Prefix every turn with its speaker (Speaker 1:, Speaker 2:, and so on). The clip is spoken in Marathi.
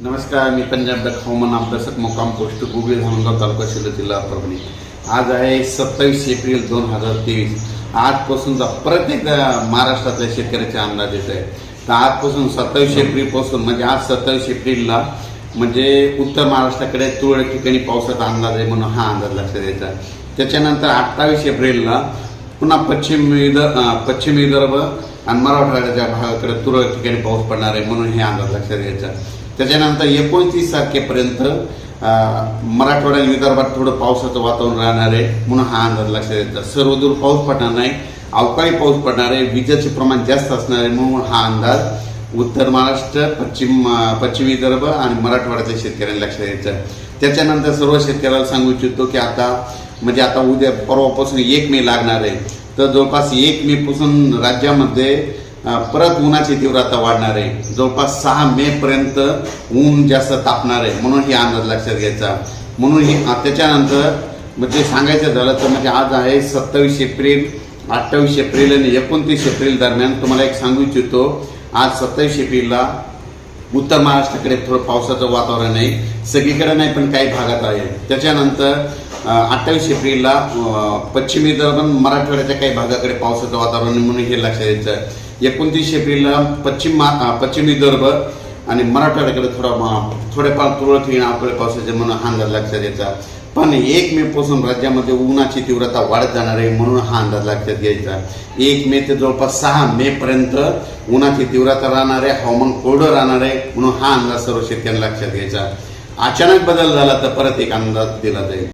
Speaker 1: नमस्कार मी पंजाब डक हवामान अभ्यासक मुक्काम पोस्ट गुगली धामणगाव तालुका शिल्लक जिल्हा परभणी. आज आहे सत्तावीस एप्रिल दोन हजार तेवीस. आजपासूनचा प्रत्येक महाराष्ट्रातल्या शेतकऱ्याचे अंदाज येत आहे. तर आजपासून सत्तावीस एप्रिलपासून म्हणजे आज सत्तावीस एप्रिलला म्हणजे उत्तर महाराष्ट्राकडे तुरळक ठिकाणी पावसाचा अंदाज आहे म्हणून हा अंदाज लक्षात द्यायचा त्याच्यानंतर अठ्ठावीस एप्रिलला पुन्हा पश्चिम विदर्भ पश्चिम विदर्भ आणि मराठवाड्याच्या भागाकडे तुरळक ठिकाणी पाऊस पडणार आहे म्हणून हे अंदाज लक्षात घ्यायचा त्याच्यानंतर एकोणतीस तारखेपर्यंत अं, मराठवाडा आणि विदर्भात थोडं पावसाचं वातावरण राहणार आहे म्हणून हा अंदाज लक्षात घ्यायचा सर्वदूर पाऊस पडणार नाही अवकाळी पाऊस पडणार आहे विजेचे प्रमाण जास्त असणार आहे म्हणून हा अंदाज उत्तर महाराष्ट्र पश्चिम पश्चिम विदर्भ आणि मराठवाड्याच्या शेतकऱ्यांना लक्षात द्यायचं त्याच्यानंतर सर्व शेतकऱ्याला सांगू इच्छितो की आता म्हणजे आता उद्या परवापासून एक मे लागणार आहे. तर जवळपास एक मे पासून राज्यामध्ये परत उन्हाची तीव्रता वाढणार आहे. जवळपास सहा मे पर्यंत ऊन जास्त तापणार आहे. म्हणून ही अंदाज लक्षात घ्यायचा. म्हणून ही त्याच्यानंतर म्हणजे सांगायचं झालं तर म्हणजे आज आहे सत्तावीस एप्रिल अठ्ठावीस एप्रिल आणि एकोणतीस एप्रिल दरम्यान तुम्हाला एक सांगू इच्छितो. आज सत्तावीस एप्रिलला उत्तर महाराष्ट्राकडे थोडं पावसाचं वातावरण आहे. सगळीकडे नाही पण काही भागात आहे. त्याच्यानंतर अठ्ठावीस एप्रिलला पश्चिम विदर्भ मराठवाड्याच्या काही भागाकडे पावसाचं वातावरण म्हणून हे लक्षात द्यायचं एकोणतीस एप्रिलला पश्चिम पश्चिम विदर्भ आणि मराठवाड्याकडे थोडा थोडेफार तुरळक येणं आपल्या पावसाचे म्हणून हा अंदाज लक्षात द्यायचा पण एक मे पासून राज्यामध्ये उन्हाची तीव्रता वाढत जाणार आहे म्हणून हा अंदाज लक्षात घ्यायचा एक मे ते जवळपास सहा मे पर्यंत उन्हाची तीव्रता राहणार आहे हवामान कोरडं राहणार आहे म्हणून हा अंदाज सर्व शेतकऱ्यांना लक्षात घ्यायचा अचानक बदल झाला तर परत एक अंदाज दिला जाईल.